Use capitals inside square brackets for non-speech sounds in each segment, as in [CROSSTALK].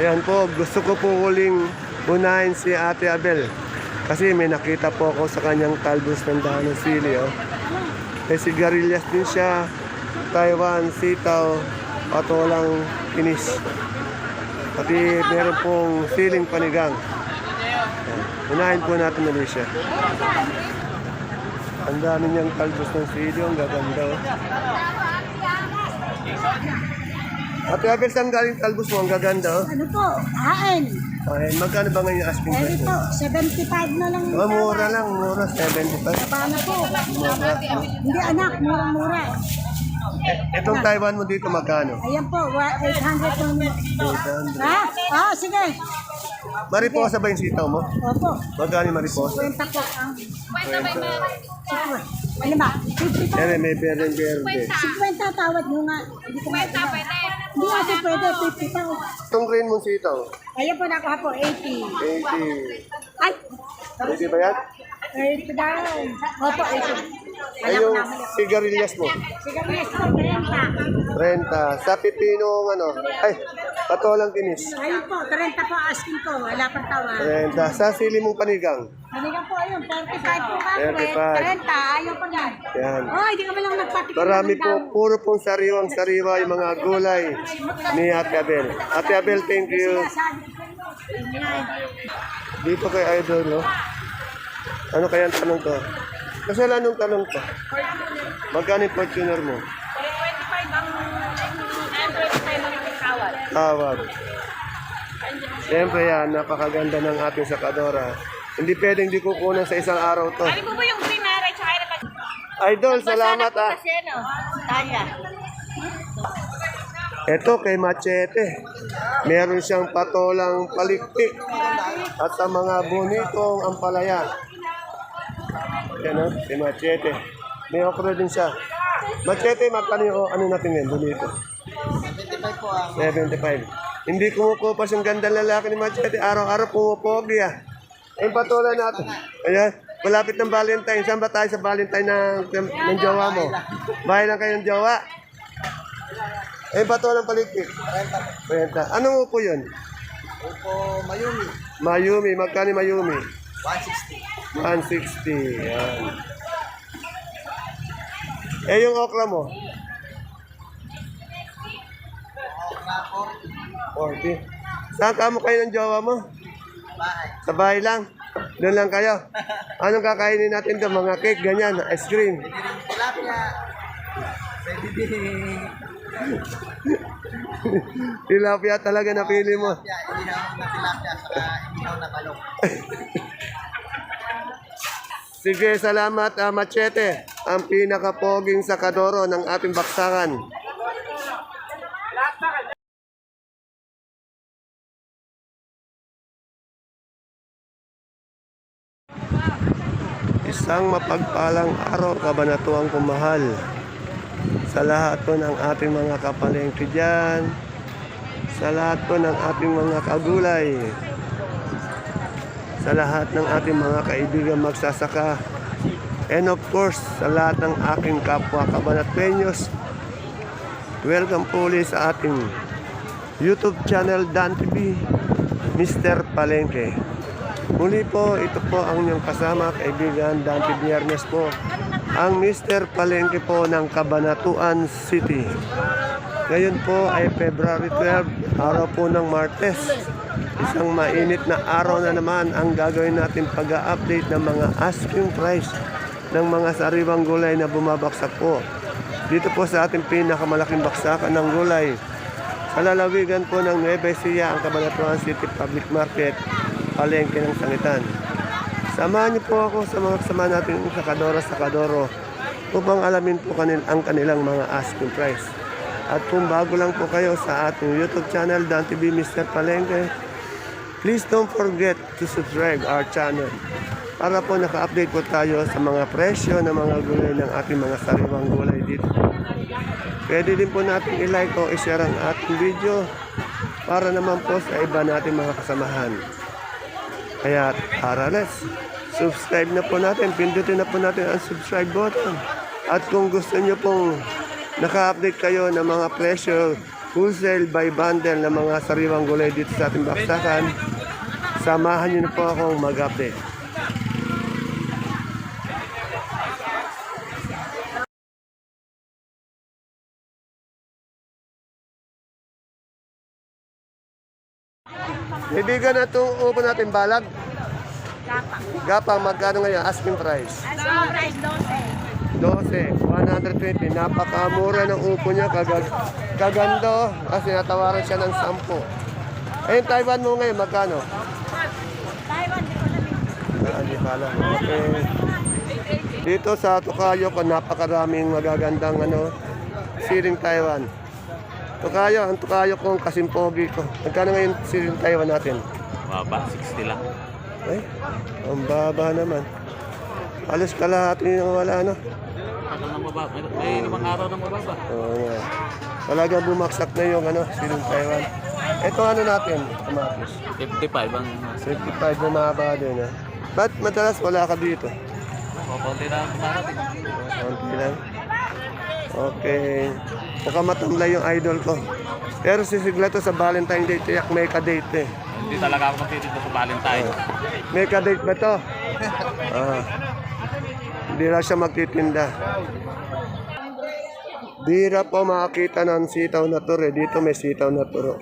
Ayan po, gusto ko po uling unahin si Ate Abel. Kasi may nakita po ako sa kanyang talbos ng dahon ng sili. Oh. May sigarilyas din siya, Taiwan, sitaw, patolang kinis. Pati meron pong siling panigang. Unahin po natin ulit siya. Ang dami niyang talbos ng sili, ang gaganda. Oh. Ate Abel, saan galing talbos mo? Ang gaganda. Oh. Ano po? Hain. Ay, magkano ba ngayon yung asking Eh price ito, mo? 75 na lang. Oh, mura lang, mura, 75. Paano po? Mura. Hindi anak, murang-mura. Eh, itong Taiwan mo dito magkano? Ayan po, wa- 800 lang. 800. Ha? Ah, sige. Mariposa ba yung sitaw mo? Opo. Magkano yung mariposa? 50 po. Ang... 50. Ano ba? 50 pa. Yan, may beren berde. 50 tawad nyo nga. Hindi ko. Hindi ate pwede, 50 pa. Itong green mong sitaw, Ayan po nakuha po, 80. 80. Ay! Pwede ba yan? 80 daw. Opo, 80. Ay, yung sigarilyas mo, Sige, yes po, 30. 30. Sa pipino, ano, ay, patolang kinis. Ayun po, 30 po asking ko. Wala pang tawad. 30. Sa sili mong panigang, Haligan po ayun, 45 po ka. 35. 30, ayaw pa na. yan. Oh, hindi ka lang nagpatikip. Marami po, puro pong sariwang sariwa yung mga gulay ni Ate Abel. Ate Abel, thank you. Ko. Dito kay Idol, no? Ano kaya ang tanong ko? Kasi wala nung tanong ko. Magkano yung Fortuner mo? 25 ang Android time ang tawad. Tawag. Siyempre yan, napakaganda ng ating sakadora. Hindi pwedeng di kukunan sa isang araw to. Ano po ba yung green na red tsaka yung nag- Idol, salamat ah. Kasi ano, Tanya. Ito kay Machete. Meron siyang patolang palikpik at sa mga bonitong ampalaya. Yan o, si Machete. May okra din siya. Machete, magkano yung ano natin yan, bonito? 75 po ah. 75. Hindi kumukupas yung ganda lalaki ni Machete. Araw-araw pumupogi ah. Yung patuloy natin. Ayan. Malapit ng Valentine. Saan ba tayo sa Valentine ng, ng jowa mo? Bahay lang kayo ng jowa? Eh, patuloy ng paligpit. 30 Renta. Ano po yun? Opo, Mayumi. Mayumi. Magkano Mayumi? 160. 160. Yan. Eh, yung okra mo? Okra po. 40. Saan ka mo kayo ng jowa mo? Bahay. Sa bahay lang. Doon lang kayo. Anong kakainin natin doon? Mga cake, ganyan, ice cream. Tilapia. [LAUGHS] Tilapia talaga napili mo. Tilapia, inihaw na tilapia, saka inihaw na balok. [LAUGHS] Sige, salamat, ah, Machete. Ang pinakapoging sakadoro ng ating baksakan. Isang mapagpalang araw, kabanatuang kumahal. Sa lahat po ng ating mga kapalengke dyan, sa lahat po ng ating mga kagulay, sa lahat ng ating mga kaibigan magsasaka, and of course, sa lahat ng aking kapwa kabanatpenyos, welcome po ulit sa ating YouTube channel Dan TV, Mr. Palengke. Muli po, ito po ang inyong kasama, kaibigan Dante Biernes po, ang Mr. Palengke po ng Cabanatuan City. Ngayon po ay February 12, araw po ng Martes. Isang mainit na araw na naman ang gagawin natin pag-update ng mga asking price ng mga sariwang gulay na bumabaksak po. Dito po sa ating pinakamalaking baksakan ng gulay. Sa lalawigan po ng Nueva Ecija, ang Cabanatuan City Public Market, palengke ng sangitan. Samahan niyo po ako sa mga kasama natin sa Kadora sa Kadoro upang alamin po kanil ang kanilang mga asking price. At kung bago lang po kayo sa ating YouTube channel, Dan TV Mr. Palengke, please don't forget to subscribe our channel para po naka-update po tayo sa mga presyo ng mga gulay ng ating mga sariwang gulay dito. Pwede din po natin i-like o i-share ang ating video para naman po sa iba nating mga kasamahan. Kaya tara subscribe na po natin. Pindutin na po natin ang subscribe button. At kung gusto nyo pong naka-update kayo ng mga presyo wholesale by bundle ng mga sariwang gulay dito sa ating baksakan, samahan niyo na po akong mag-update. Ibigan na itong upo natin balag. Gapang, magkano ngayon? Asking price. Asking price 12. 12, 120. Napakamura ng upo niya. Kagag kagando. Kasi natawaran siya ng 10. Ayun, Taiwan mo ngayon, magkano? Taiwan, di ko sabihin. Ah, Hindi pa alam. Okay. Dito sa Tokayo ko, napakaraming magagandang ano, siling Taiwan. Tokayo, ang Tokayo ko, kasimpogi ko. Magkano ngayon siling Taiwan natin? Baba, 60 lang. Ay, ang baba naman. Halos kalahati yung wala, no? Ano nang mababa? May, may limang araw nang mababa. Oo nga. Talagang bumaksak na yung ano, siling Taiwan. Ito ano natin, kamatis. 55 ang 55 na mahaba din, ha? Ba't madalas wala ka dito? kukunti na ang dumarating. Konti lang. Okay. Mukhang matamlay yung idol ko. Pero sisigla to sa Valentine Day, tiyak may ka-date eh. Hindi talaga ako magtitinda sa Valentine. May ka-date ba to? [LAUGHS] Ah. Hindi lang siya magtitinda. Bira po makakita ng sitaw na turo. Dito may sitaw na turo.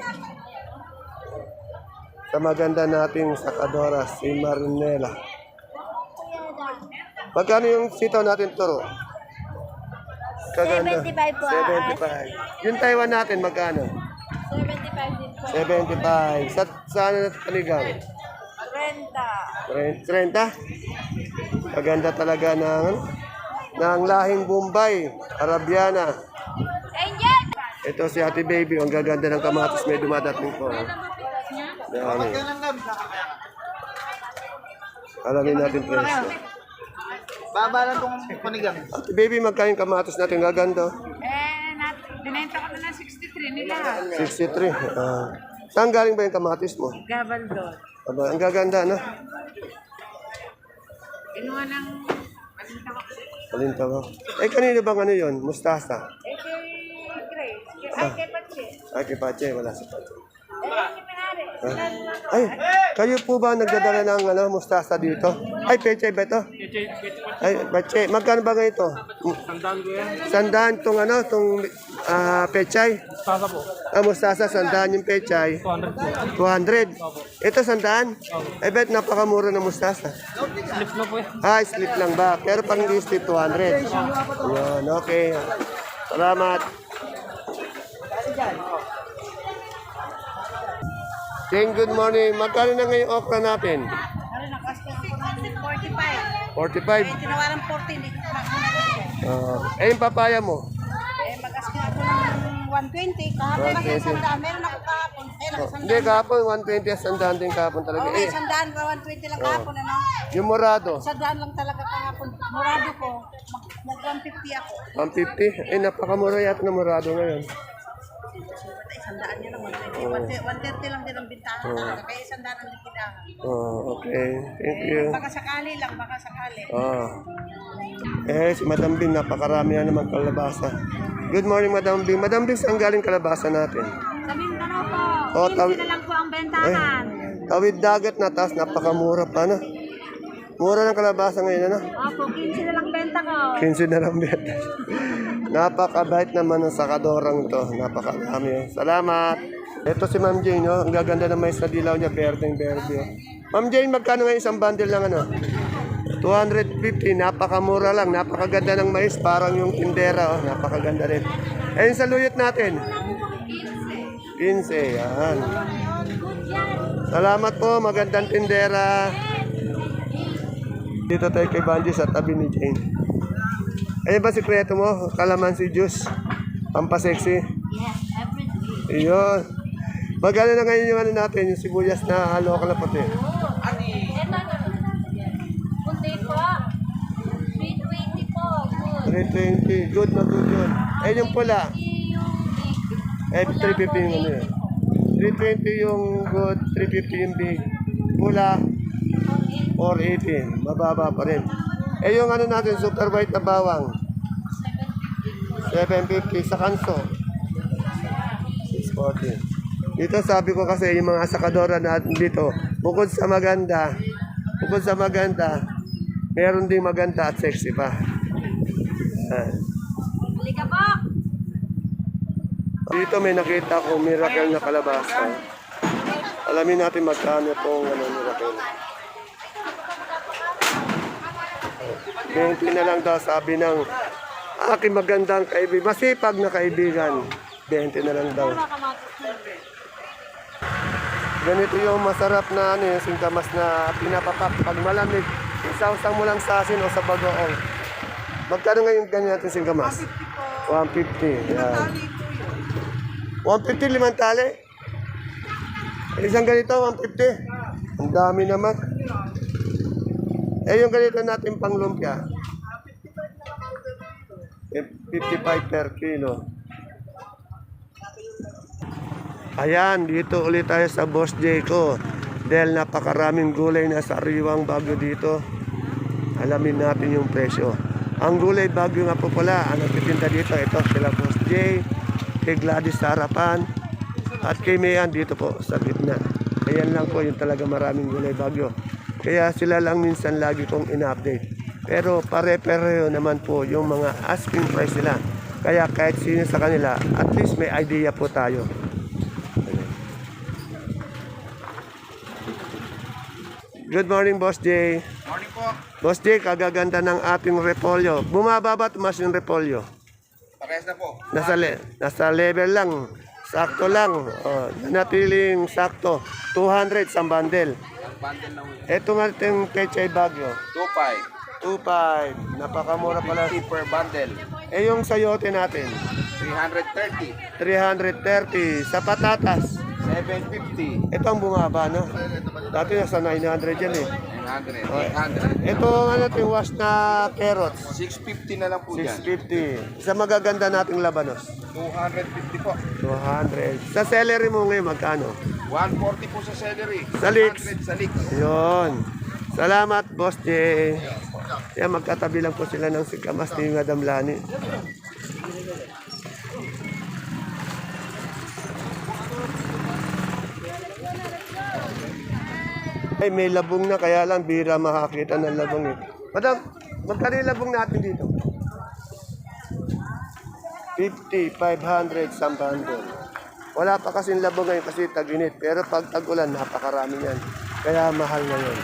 Sa maganda nating sakadora, si Marinela. Magkano yung sitaw natin turo? Kaganda. 75 po, 75. Yung Taiwan natin, magkano? 75 din po. 75. Sa, saan na panigang? Renta. 30? Maganda talaga ng, ng lahing Bombay, Arabiana. Angel! Ito si Ate Baby, ang gaganda ng kamatis may dumadating po. Dami. Alamin natin presyo. Baba lang tong panigang. Ate Baby, magkain kamatis natin gaganda. Eh, nat binenta ko na ng 63 nila. 63. Ah. saan galing ba yung kamatis mo? Gabal doon. Aba, ang gaganda, no? Kinuha ng... Binenta ko. Palintawa. Eh, kanino bang ano yun? Mustasa. Eh, kay Grace. Ay, kay Pache. Ay, kay Pache, wala si Pache. Eh. Ay, kayo po ba nagdadala ng ano, mustasa dito? Ay, peche ba ito? Ay, peche. Magkano ba nga ito? Sandaan ko yan. Sandaan tong ano, tong ah, pechay? Mustasa po. Ah, mustasa, sandaan yung pechay. 200 po. 200? Ito sandaan? Ay, bet napakamura ng mustasa. Slip na po yan. Ah, slip lang ba? Pero pang hindi slip, 200. Yan, okay. Salamat. Jane, good morning. Magkano na ngayon okra natin? Ano na, kasi ako ng 45. 45. Eh, tinawaran 40. Hindi ko Ah, eh, yung papaya mo? Eh, mag-asking ako ng 120. Kahapon 120. sandaan. Meron ako kahapon. Eh, Oh, nakasandaan. hindi, kahapon 120 at sandaan din kahapon talaga. Okay, Eh, sandaan ka 120 lang kahapon, ano? yung morado, Sandaan lang talaga kahapon. Murado ko, mag 150 ako. 150. Eh, napakamura yata ng morado ngayon. Sandaan niya lang. 120. 130 lang din ang bintahan talaga. Kaya sandaan ang likidahan. Oh, okay. Thank you. Baka sakali lang, baka sakali. Ah. Eh, si Madam Bing, napakarami na naman kalabasa. Good morning, Madam Bing. Madam Bing, saan galing kalabasa natin? Sabihin ka na po. Oh, tawi- na lang po ang Eh, bentahan. tawid dagat na, tapos napakamura pa na. Mura ng kalabasa ngayon, ano? Opo, 15 na lang benta ko. 15 na lang beta. [LAUGHS] Napakabait naman ng sakadorang to. Napakarami. Salamat. Ito si Ma'am Jane, no? ang gaganda ng mais na dilaw niya, berdeng berde. oh. Ma'am Jane, magkano ngayon isang bundle lang ano? 250, napakamura lang, napakaganda ng mais, parang yung tindera, oh. napakaganda rin. Ayun sa luyot natin. 15, yan. Salamat po, magandang tindera. Dito tayo kay Banji sa tabi ni Jane. Ayun ba sikreto mo? Kalamansi juice. Pampasexy. Yes, everything. Iyon. Magkano na ngayon yung ano natin, yung sibuyas na halo ka na puti. Ito, puti po. 320 po. Good. 320. Good na good yun. Eh yung pula. Eh, 350 yung ano yun. 320 yung good, 350 yung big. Pula, 480. Mababa pa rin. Eh yung ano natin, super white na bawang. 750 sa kanso. 40. Dito sabi ko kasi yung mga sakadora natin dito, bukod sa maganda, bukod sa maganda, meron ding maganda at sexy pa. Ah. Halika po! Dito may nakita ko miracle na kalabasa. Alamin natin magkano itong ano, miracle. 20 na lang daw sabi ng aking magandang kaibigan, masipag na kaibigan. 20 na lang daw. Ganito yung masarap na ano, yung singkamas na pinapapak pag malamig. Isaw-saw mo lang sa asin o sa bagoong. Magkano ngayon ganyan natin singkamas? 150. Yan. 150 limang tali. Isang ganito, 150. Ang dami naman. Eh, yung ganito natin pang lumpia. Eh, 55 per kilo. Ayan, dito ulit tayo sa Boss J ko. Dahil napakaraming gulay na sariwang bagyo dito. Alamin natin yung presyo. Ang gulay bagyo nga po pala, ang nagtitinda dito, ito sila Boss J, kay Gladys sa harapan, at kay Mayan dito po sa gitna. Ayan lang po yung talaga maraming gulay bagyo. Kaya sila lang minsan lagi kong in-update. Pero pare-pareho naman po yung mga asking price nila. Kaya kahit sino sa kanila, at least may idea po tayo. Good morning, Boss J. Morning po. Boss J, kagaganda ng ating repolyo. Bumaba ba tumas yung repolyo? Parehas na po. Nasa, le- nasa level lang. Sakto lang. Oh, natiling sakto. 200 sa bundle. Bundle na ulit. Ito nga yung pechay bagyo. 2.5. 2.5. Napakamura pala. 50 per bundle. Eh yung sayote natin. 330. 330. Sa patatas. 750. Ito ang bumaba, no? Dati nasa 900 yan eh. 900. Oh. 800. Ito ano yung wash na carrots. 650 na lang po dyan. 650. Sa magaganda nating labanos. 250 po. 200. Sa celery mo ngayon, magkano? 140 po sa celery. Sa leeks. 100 sa leeks. Yun. Salamat, Boss J. Yan, magkatabi lang po sila ng sikamas ni Madam Lani. Ay, may labong na, kaya lang bira makakita ng labong eh. Madam, magkano yung labong natin dito? 50, 500, 100. Wala pa kasing labong ngayon kasi tag-init. Pero pag tag-ulan, napakarami yan. Kaya mahal ngayon.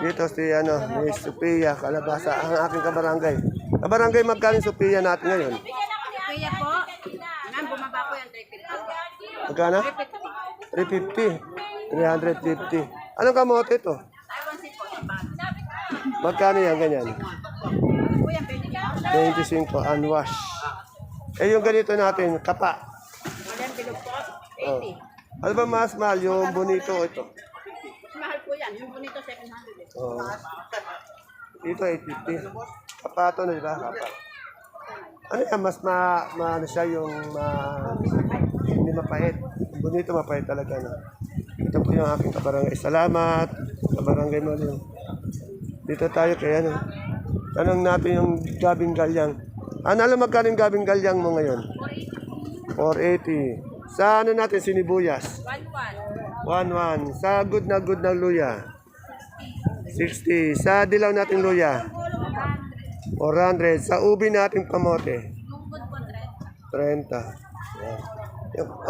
Dito si ano, ni Sophia Kalabasa, ang aking kabarangay. Kabarangay, magkano Sophia natin ngayon? Kuya po, ma'am, bumaba po yan, 350. Magkano? 350. 350. Anong kamote ito? Magkano yan ganyan? Kuya, pwede ka. 25 unwash. Eh yung ganito natin, kapa. Oh. 80. Ano ba mas mahal? Yung bonito ito? Mahal po yan, yung bonito 700 eh. Oh. Dito 850. Kapa ito na, di ba? Kapa. Ano yan? Mas ma, ma ano siya yung ma, hindi mapait. Bonito mapait talaga. No? Ito po yung aking kabarangay. Salamat. Kabarangay mo rin. Dito tayo kaya ano. Tanong natin yung gabing galyang. Ano alam magkano yung gabing galyang mo ngayon? 480. Sa ano natin, sinibuyas? 1-1. 1-1. Sa good na good na luya. 60. Sa dilaw natin luya. 400. Sa ubi natin kamote. Lungkod po, 30. 30. Yan.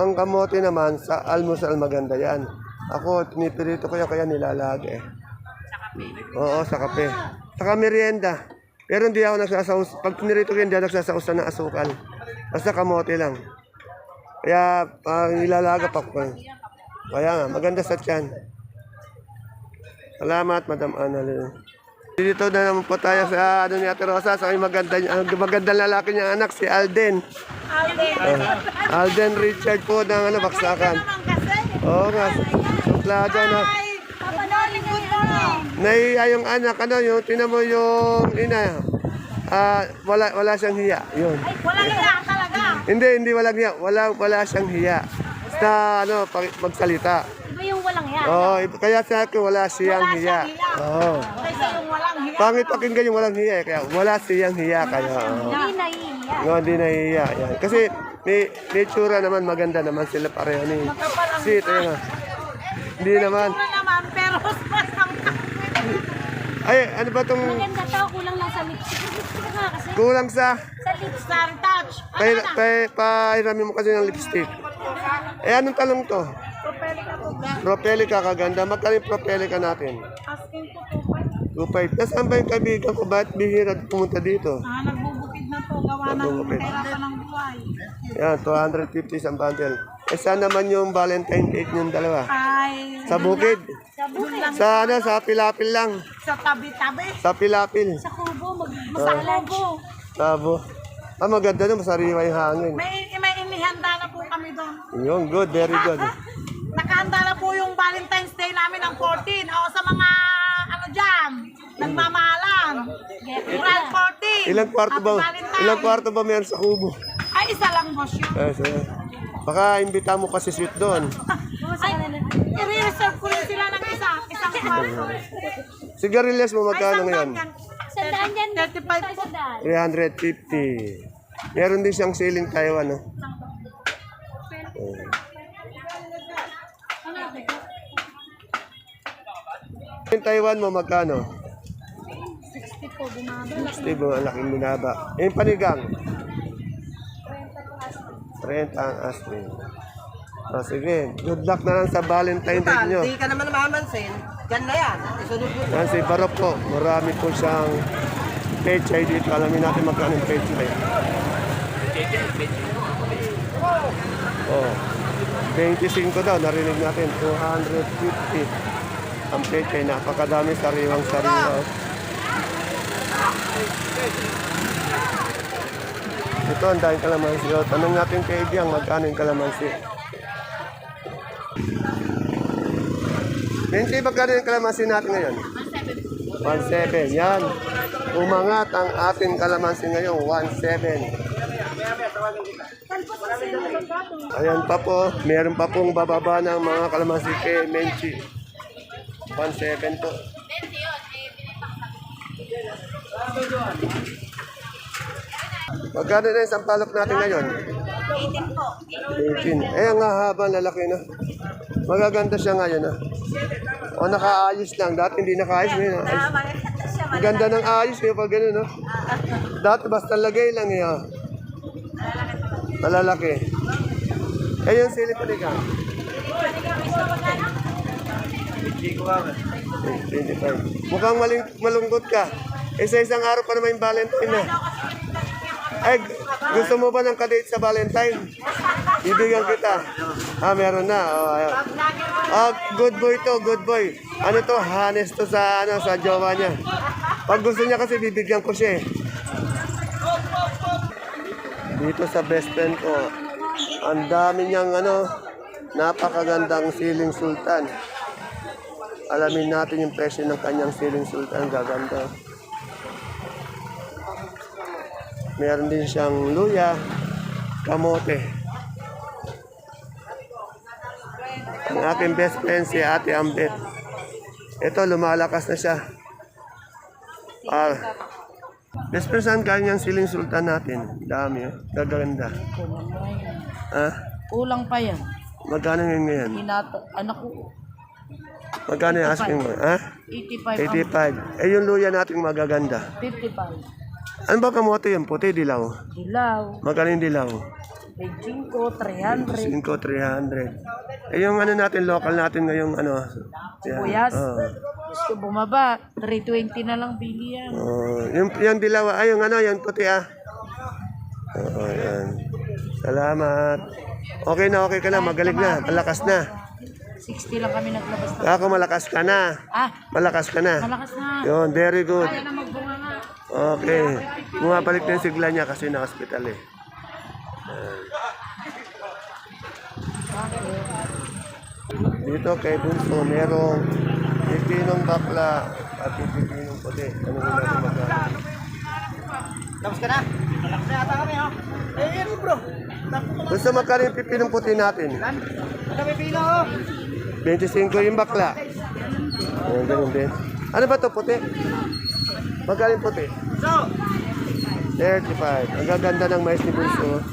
Ang kamote naman, sa almusal maganda yan. Ako, pinipirito ko yan kaya nilalagi. Oo, sa kape. Sa merienda. Pero hindi ako nagsasaus. Pag pinirito ko yan, hindi ako nagsasausa ng asukal. Basta kamote lang. Kaya, pag nilalaga pa ko. Kaya nga, maganda sa tiyan. Salamat, Madam Annalyn. Dito na naman po tayo sa ano ni Ate Rosa, sa may maganda, ang magandang lalaki niyang anak, si Alden. Alden. Alden Richard po ng ano, Baksakan. Oo nga, suplado na. Naiya yung anak, ano, yung, tinan mo yung ina. Ah, wala, wala siyang hiya. Yun. Wala nila talaga. Hindi, hindi walang hiya. Wala, wala siyang hiya. Basta, ano, pag- magsalita. Yung walang yan. Oo, oh, kaya sa akin wala siyang hiya. Oo. Kasi yung walang hiya. Pangit pakinggan yung walang hiya eh. Kaya wala siyang hiya. Kaya, oo. Hindi nahihiya. No, hindi nahihiya. Yan. Kasi may, may tsura naman, maganda naman sila pareho ni Si, ito yun ah. Hindi naman. Ano naman, pero [LAUGHS] Ay, ano ba itong Maganda to, kulang lang sa lipstick. Lipstick nga kasi. kulang sa... Sa lipstick. touch. Pa, pa, pairami mo kasi ng lipstick. Eh, anong talong to? Propelica po kaganda. Magkano yung propelica natin? Asking ko po ba? 2.5. Nasaan ba yung kaibigan ko? Ba't bihira pumunta dito? Ah, nagbubukid na po. Gawa ng Nagbubukid. pera pa ng buhay. Yan, 250 isang bundle. Eh, saan naman yung Valentine cake yung dalawa? Ay, Sa bukid? Sa bukid. Sa ano, sa pilapil lang. sa tabi-tabi. Sa pilapil. Sa kubo, mag masalage. Tabo. Ah, maganda na, masariwa yung hangin. May, may inihanda na po kami doon. Yun, good, very good. [LAUGHS] Nakahanda na po yung Valentine's Day namin ng 14. O sa mga ano dyan, nagmamahalan. Grand 14. Ilang kwarto Happy ba? Ilang kwarto ba meron sa kubo? Ay, isa lang boss yun. Ah, so, baka imbita mo kasi sweet doon. [LAUGHS] Ay, i-reserve ko rin sila ng isa. Isang kwarto. Sigarilyas mo magkano Ay, ngayon? Sandaan yan. 35 po. Sandaan. 350. Meron din siyang ceiling Taiwan, no? Yung Taiwan mo magkano? 60 po, bumaba. 60 mo, ang laking binaba. Yung panigang? 30 ang asking. Oh, sige, good luck na lang sa Valentine Day nyo. Hindi ka naman mamansin. Diyan na yan. Isunod mo. Yan si Barok po, marami po siyang pechay dito. Alamin natin magkano yung pechay. Oh, 25 daw, narinig natin, 250 ang pechay. Napakadami sariwang sariwa. Ito, ang daming kalamansi. O, tanong natin kay Ibiang, magkano yung kalamansi? Hindi, magkano yung kalamansi natin ngayon? 1.7. Yan. Umangat ang ating kalamansi ngayon. 1.7. Ayan pa po. Meron pa pong bababa ng mga kalamansi kay Menchi. 1.7 po. Magkano na yung sampalok natin ngayon? 18 po. 18. Eh, ang haba, lalaki na. Magaganda siya ngayon, ah. O, nakaayos lang. Dati hindi nakaayos. Ngayon, ayos. Ang ganda ng ayos ngayon pag gano'n, no? Dati basta lagay lang, eh, ah. Malalaki. Eh, yung sili panigang. 25. Mukhang maling, malungkot ka. Eh, sa isang araw pa naman yung Valentine na. Ay, gusto mo ba ng kadate sa Valentine? Bibigyan kita. Ah, meron na. Oh, ayaw. Ah, good boy to, good boy. Ano to, honest to sa ano sa jowa niya. Pag gusto niya kasi bibigyan ko siya eh. Dito sa best friend ko, ang dami niyang ano, napakagandang siling sultan. Alamin natin yung presyo ng kanyang siling sultan, gaganda. Meron din siyang luya, kamote. Ang aking best friend si Ate Ambet. Ito, lumalakas na siya. Ah, best friend, saan kanyang siling sultan natin? Dami, oh. Gaganda. Ah, Kulang pa yan. magkano ngayon ngayon? Hinato, anak ko, Magkano yung asking mo? Ah, 85 ang 85. Eh, yung luya natin magaganda. 55. Ano ba kamote yung puti, dilaw? Dilaw, Magkano yung dilaw? Beijing ko, 300. 5, 300. Eh, yung ano natin, local natin ngayong ano. yan. Sibuyas. Oo. Gusto bumaba, 320 na lang bili yan. Oh, yung, yung dilaw, ay yung ano, yung puti ah. Oo, yan. Salamat. Okay na, okay ka na, magaling na, malakas na. 60 lang kami naglabas na. Ako malakas ka na. Ah, Malakas ka na. malakas na. Yun, very good. Kaya na magbunga nga. Okay. Bumabalik na yung sigla niya kasi na-hospital eh. Dito kay Bunso, merong pipinong bakla at pipinong puti. Ano mo natin magkano? Tapos ka na? Tapos na yata kami, ha? Eh, yun, bro. Tapos ko Gusto magkano yung pipinong puti natin? Kami pila, oh. 25 yung bakla. Ayan, ganun din. Ano ba to puti? Magkano yung puti? So, 35. Ang gaganda ng mais ni Bunso.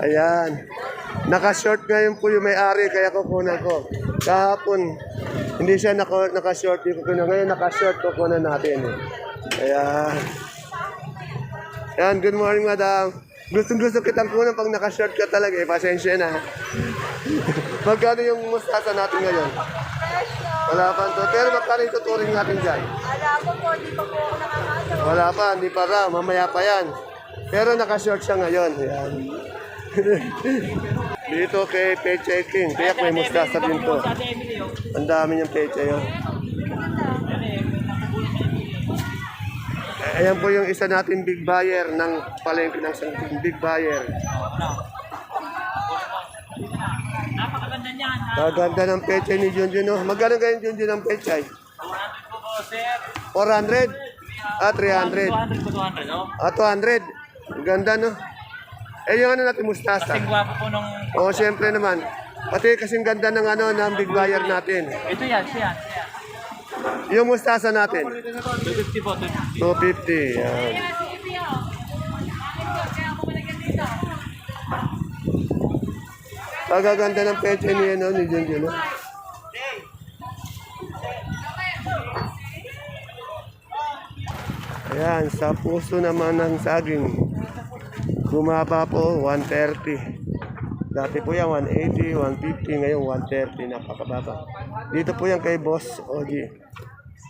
Ayan. Naka-short ngayon po yung may-ari, kaya kukunan ko. Kahapon, hindi siya naka, naka-short, hindi kukunan. Ngayon naka-short, kukunan natin. Eh. Ayan. Ayan, good morning, madam. Gustong gusto kitang kunan pag naka-short ka talaga eh. Pasensya na. [LAUGHS] Magkano yung mustasa natin ngayon? Wala pa to. Pero magkano yung tuturing natin dyan? Wala po po, di pa po ako nakakasok. Wala pa, hindi pa raw. Mamaya pa yan. Pero naka-short siya ngayon. Ayan. [LAUGHS] Dito kay Peche King. Kaya may mustasa din to. Ang dami niyang peche yun. Eh, Ayan po yung isa natin big buyer ng palengke ng isang big buyer. Kaganda ng peche ni Junjun. Oh. Magkano ganyan Junjun ng peche? 400? Ah, 300. 200 po 200, no? Ah, 200. Ang Ganda, no? Eh, yung ano natin, mustasa. Kasing gwapo po nung... Oo, siyempre naman. Pati kasing ganda ng ano, ng big buyer natin. Ito yan, siya. siya. Yung mustasa natin, 250 po, 250. 250. Yan. Pagaganda ng peche ni, ano, ni Junjun, no? Ayan, sa puso naman ng saging, bumaba po 130. Dati po yan 180, 150, ngayon 130, napakababa. Dito po yan kay Boss Oji.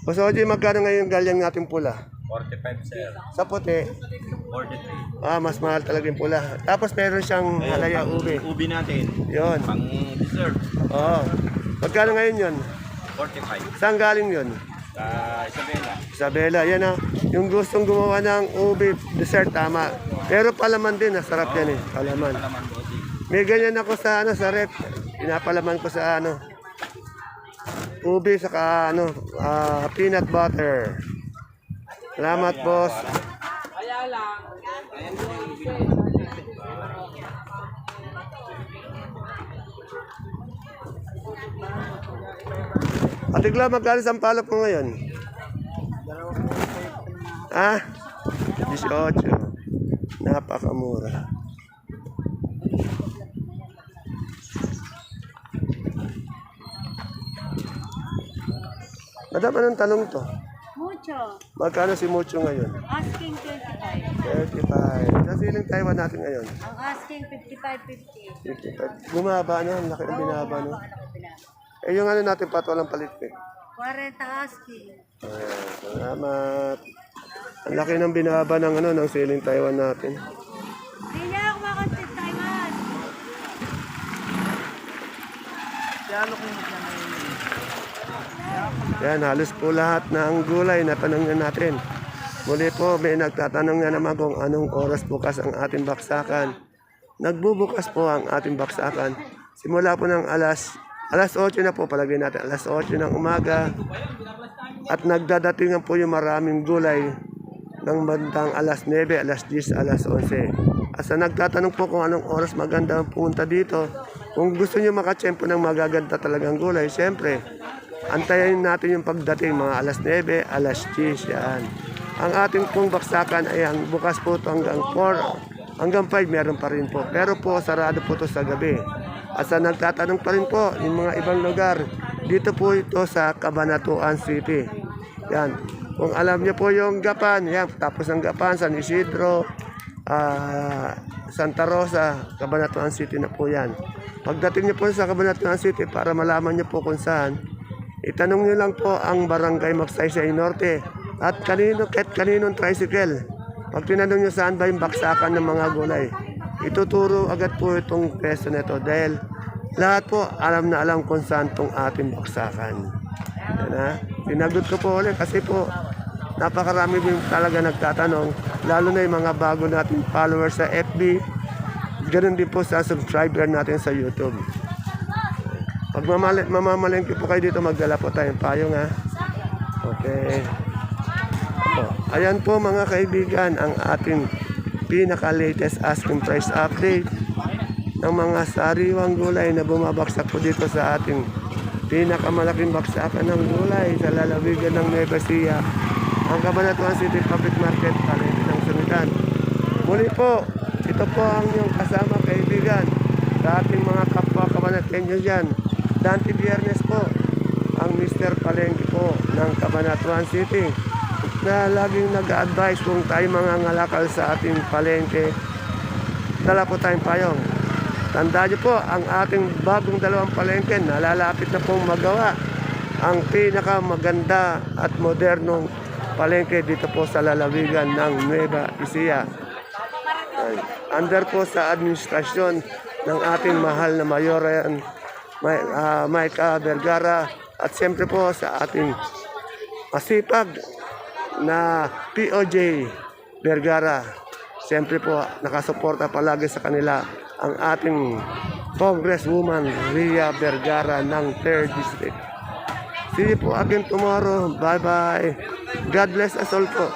Boss Oji, magkano ngayon galyang natin pula? 45, sir. Sa puti, 43. ah, mas mahal talaga yung pula. Tapos meron siyang halaya ube. Ubi natin. Yon. Pang dessert. Oo. Magkano ngayon yon? 45. Saan galing yon? Sa Isabela. Isabela, yan ah. Yung gustong gumawa ng ube dessert, tama. Pero palaman din, nasarap yan eh. Palaman. Si. May ganyan ako sa ano sa rep. Pinapalaman ko sa ano. Ube saka ano, ah, peanut butter. Salamat, boss. Atigla, magkano sa palok mo ngayon? Ah? 18. Napakamura. Madam, anong tanong to? Mucho. Magkano si Mucho ngayon? Asking 25. 35. Sa siling Taiwan natin ngayon? Ang asking 55-50. 55. Bumaba na, ang laki ng binaba no? Eh yung ano natin patulang palitpik. 40 asking. Ayan, salamat. Ang laki ng binaba ng ano ng siling Taiwan natin. Hindi niya ako makontent Taiwan. Yan, halos po lahat ng gulay na tanongin natin. Muli po, may nagtatanong na naman kung anong oras bukas ang ating baksakan. Nagbubukas po ang ating baksakan. Simula po ng alas, alas 8 na po palagay natin, alas 8 ng umaga. At nagdadatingan po yung maraming gulay ng bandang alas 9, alas 10, alas 11. Asa nagtatanong po kung anong oras maganda ang punta dito. Kung gusto nyo makachempo ng magaganda talagang gulay, siyempre, antayin natin yung pagdating mga alas 9, alas 10, yan. Ang ating pong baksakan ay ang bukas po ito hanggang 4, hanggang 5 meron pa rin po. Pero po, sarado po ito sa gabi. At nagtatanong pa rin po, yung mga ibang lugar, dito po ito sa Cabanatuan City. Yan. Kung alam niyo po yung Gapan, yan, tapos ng Gapan, San Isidro, ah, Santa Rosa, Cabanatuan City na po yan. Pagdating niyo po sa Cabanatuan City, para malaman niyo po kung saan, itanong niyo lang po ang Barangay Magsaysay Norte at kanino, kahit kaninong tricycle. Pag tinanong niyo saan ba yung baksakan ng mga gulay, ituturo agad po itong peso nito dahil lahat po alam na alam kung saan itong ating baksakan. Yan ha. Sinagot ko po ulit kasi po napakarami din talaga nagtatanong lalo na yung mga bago nating followers sa FB ganun din po sa subscriber natin sa YouTube. Pag mamali- mamamalengke po kayo dito, magdala po tayong payong ha. Okay. O, ayan po mga kaibigan ang ating pinaka-latest asking price update ng mga sariwang gulay na bumabaksak po dito sa ating pinakamalaking baksakan ng gulay sa lalawigan ng Nueva Ecija, ang Cabanatuan City Public Market, Palengke ng Sunitan. Muli po, ito po ang inyong kasama kaibigan sa ating mga kapwa kabanatenyo dyan. Dante Biernes po, ang Mr. Palengke po ng Cabanatuan City na laging nag-advise kung tayo mga ngalakal sa ating palengke. Dala po tayong payong. Tandaan niyo po, ang ating bagong dalawang palengke nalalapit na pong magawa. Ang pinakamaganda at modernong palengke dito po sa lalawigan ng Nueva Ecija. Under po sa administrasyon ng ating mahal na mayor yan, May, ah, Mike ah, Vergara at siyempre po sa ating masipag na POJ Vergara. Siyempre po, nakasuporta palagi sa kanila ang ating Congresswoman Ria Vergara ng 3rd District. See you po again tomorrow. Bye-bye. God bless us all po.